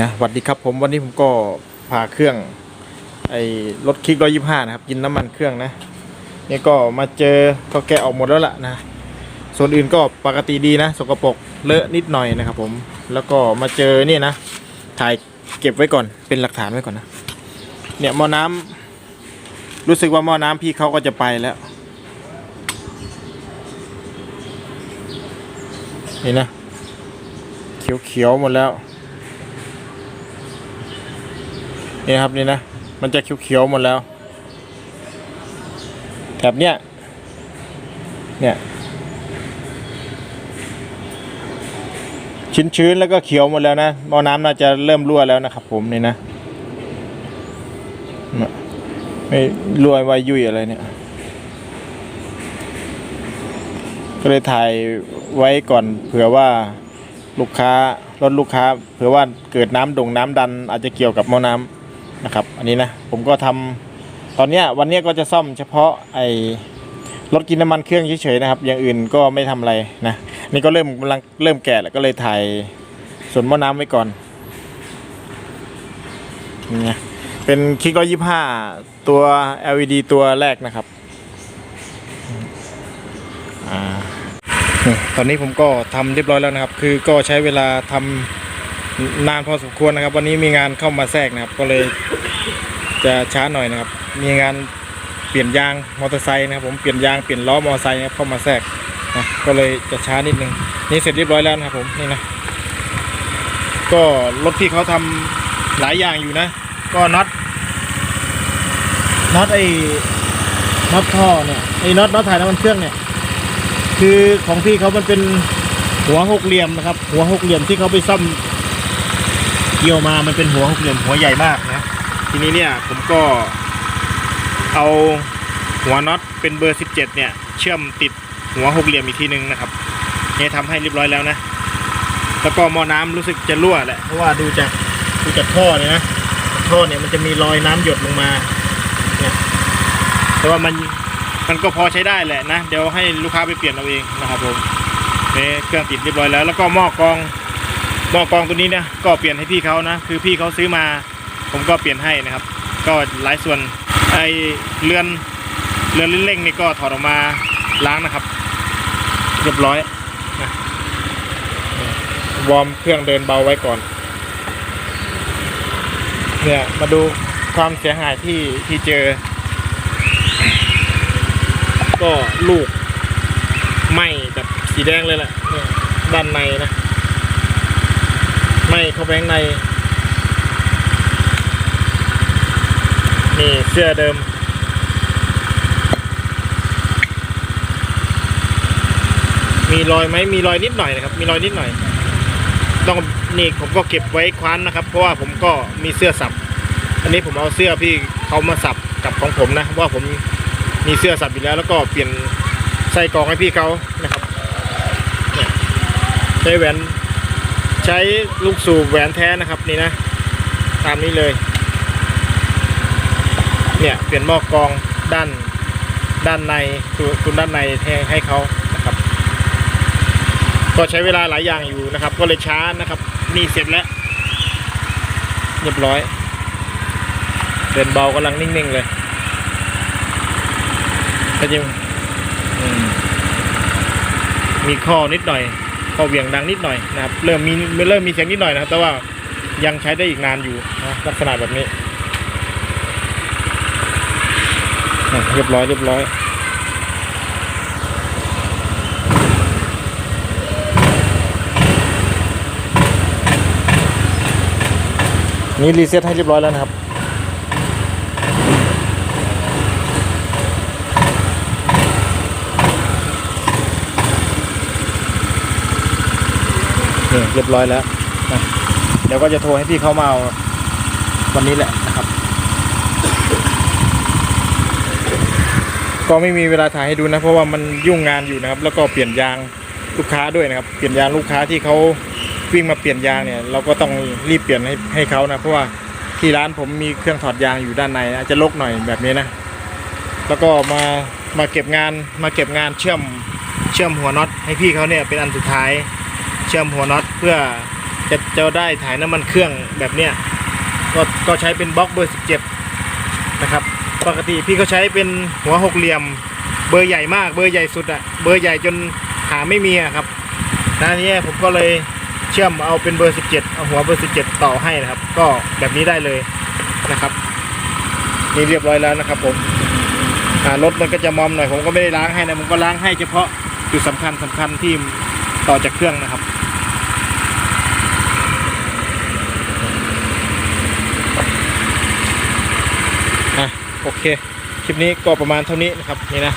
นะสวัสดีครับผมวันนี้ผมก็พาเครื่อง ไอ้รถคลิกร้อยยี่ห้านะครับ กินน้ำมันเครื่องนะนี่ก็มาเจอก็แกะออกหมดแล้วล่ะนะ ส่วนอื่นก็ปกติดีนะ สกปรกเลอะนิดหน่อยนะครับผมแล้วก็มาเจอเนี่ยนะ ถ่ายเก็บไว้ก่อนเป็นหลักฐานไว้ก่อนนะ เนี่ยหม้อน้ำรู้สึกว่าหม้อน้ำพี่เขาก็จะไปแล้วนี่นะเขียวๆหมดแล้ว นี่ครับนี่นะ มันจะเขียวๆหมดแล้วแบบเนี้ยเนี่ยชื้นๆแล้วก็เขียวหมดแล้วนะหม้อน้ำน่าจะเริ่มรั่วแล้วนะครับ ผมนี่นะไม่รั่วไวายุ่ยอะไรเนี่ย ก็เลยถ่ายไว้ก่อนเผื่อว่าลูกค้ารถลูกค้า เผื่อว่าเกิดน้ำดงน้ำดันอาจจะเกี่ยวกับหม้อน้ำ นะครับ อันนี้นะผมก็ทำตอนเนี้ยวันเนี้ยก็จะซ่อมเฉพาะไอ้รถกินน้ำมันเครื่องเฉยๆนะครับ อย่างอื่นก็ไม่ทำอะไรนะนี่ก็เริ่มกำลังเริ่มแก่แล้วก็เลยถ่ายส่วนหม้อน้ำไว้ก่อนนี่เป็นคลิกร้อยยี่ห้าตัว LED ตัวแรกนะครับอ่าตอนนี้ผมก็ทำเรียบร้อยแล้วนะครับ คือก็ใช้เวลาทำ นานพอสมควรนะครับ วันนี้มีงานเข้ามาแทรกนะครับ ก็เลยจะช้าหน่อยนะครับ มีงานเปลี่ยนยางมอเตอร์ไซค์นะครับผมเปลี่ยนยางเปลี่ยนล้อมอเตอร์ไซค์นะครับเข้ามาแทรกนะก็เลยจะช้านิดนึงนี่เสร็จเรียบร้อยแล้วนะครับผมนี่นะก็รถพี่เขาทำหลายอย่างอยู่นะ ก็น็อตน็อตไอ้น็อตท่อเนี่ยไอ้น็อตน็อตถ่ายน้ำมันเครื่องเนี่ยคือของพี่เขามันเป็นหัวหกเหลี่ยมนะครับ หัวหกเหลี่ยมที่เขาไปซ่อม เกี่ยวมามันเป็นหัวหกเหลี่ยมหัวใหญ่มากนะ ทีนี้เนี่ยผมก็เอาหัวน็อตเป็นเบอร์ 17 เนี่ย เชื่อมติดหัวหกเหลี่ยมอีกทีนึงนะครับเนี่ยทำให้เรียบร้อยแล้วนะ แล้วก็หม้อน้ำรู้สึกจะรั่วแหละเพราะว่าดูจากดูจากท่อเนี่ยนะท่อเนี่ยมันจะมีรอยน้ำหยดลงมาเนี่ยแต่ว่ามันมันก็พอใช้ได้แหละนะ เดี๋ยวให้ลูกค้าไปเปลี่ยนเอาเองนะครับผมเนี่ยเครื่องติดเรียบร้อยแล้ว แล้วก็หม้อกรอง หม้อกรองตัวนี้เนี่ยก็เปลี่ยนให้พี่เขานะ คือพี่เขาซื้อมา ผมก็เปลี่ยนให้นะครับ ก็หลายส่วนไอเรือนเรือนเร่งนี่ก็ถอดออกมาล้างนะครับ เรียบร้อยวอร์มเครื่องเดินเบาไว้ก่อน เนี่ยมาดูความเสียหายที่ที่เจอ ก็ลูกไหม้แบบสีแดงเลยแหละด้านในนะ ไหม้เข้าไปข้างใน นี่เสื้อเดิม มีรอยไหมมีรอยนิดหน่อยนะครับ มีรอยนิดหน่อย ต้องนี่ผมก็เก็บไว้คว้านนะครับ เพราะว่าผมก็มีเสื้อสับ อันนี้ผมเอาเสื้อพี่เขามาสับกับของผมนะว่าผมมีเสื้อสับอยู่แล้ว แล้วก็เปลี่ยนใส่กล่องให้พี่เขานะครับเนี่ยใช้แหวน ใช้ลูกสูบแหวนแท้นะครับนี่นะ ตามนี้เลย เนี่ยเปลี่ยนหม้อกรองด้านด้านในตัวตัวด้านในให้ให้เขานะครับ ก็ใช้เวลาหลายอย่างอยู่นะครับ ก็เลยช้านะครับ นี่เสร็จแล้วเรียบร้อย เดินเบากำลังนิ่งๆเลยก็ยังมมีข้อนิดหน่อย ข้อเวียงดังนิดหน่อยนะครับเริ่มมีเริ่มมีเสียงนิดหน่อยนะครับ แต่ว่ายังใช้ได้อีกนานอยู่นะลักษณะแบบนี้อะเรียบร้อยเรียบร้อยนี่รีเซ็ตให้เรียบร้อยแล้วนะครับ นี่เรียบร้อยแล้วนะเดี๋ยวก็จะโทรให้พี่เขามาเอาวันนี้แหละนะครับ ก็ไม่มีเวลาถ่ายให้ดูนะ เพราะว่ามันยุ่งงานอยู่นะครับ แล้วก็เปลี่ยนยางลูกค้าด้วยนะครับ เปลี่ยนยางลูกค้าที่เขาวิ่งมาเปลี่ยนยางเนี่ย เราก็ต้องรีบเปลี่ยนให้ให้เขานะ เพราะว่าที่ร้านผมมีเครื่องถอดยางอยู่ด้านในอาจจะลกหน่อยแบบนี้นะ แล้วก็มามาเก็บงานมาเก็บงานเชื่อมเชื่อมหัวน็อตให้พี่เขาเนี่ยเป็นอันสุดท้าย ชื่อมหัวน็อตเพื่อจะจะได้ถ่ายน้ำมันเครื่องแบบเนี้ยก็ก็ใช้เป็นบล็อกเบอร์ 17 นะครับ ปกติพี่เขาใช้เป็นหัวหกเหลี่ยม เบอร์ใหญ่มากเบอร์ใหญ่สุดอะเบอร์ใหญ่จนหาไม่มีอะครับนะนี้ผมก็เลยเชื่อมเอาเป็นเบอร์ 17 เอาหัวเบอร์ 17 ต่อให้นะครับ ก็แบบนี้ได้เลยนะครับนี่เรียบร้อยแล้วนะครับผมรถมันก็จะมอมหน่อยผมก็ไม่ได้ล้างให้นะผมก็ล้างให้เฉพาะจุดสำคัญสำคัญที่ต่อจากเครื่องนะครับ อะ โอเค คลิปนี้ก็ประมาณเท่านี้นะครับนี่นะ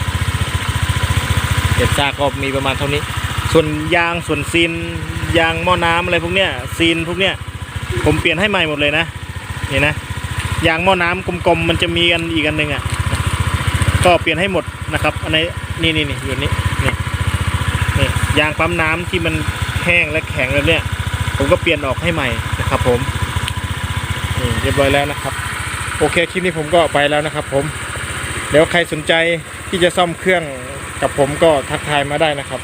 เด็ดซากก็มีประมาณเท่านี้ ส่วนยางส่วนซีนยางหม้อน้ำอะไรพวกเนี้ยซีนพวกเนี้ยผมเปลี่ยนให้ใหม่หมดเลยนะนี่นะยางหม้อน้ำกลมๆมันจะมีกันอีกอันหนึ่งอะก็เปลี่ยนให้หมดนะครับอันนี้นี่นี่นี่อยู่นี่นี่นี่ยางปั๊มน้ำที่มันแห้งและแข็งแล้วเนี่ย ผมก็เปลี่ยนออกให้ใหม่นะครับผมนี่เรียบร้อยแล้วนะครับ โอเคคลิปนี้ผมก็ไปแล้วนะครับผมเดี๋ยวใครสนใจที่จะซ่อมเครื่องกับผมก็ทักทายมาได้นะครับ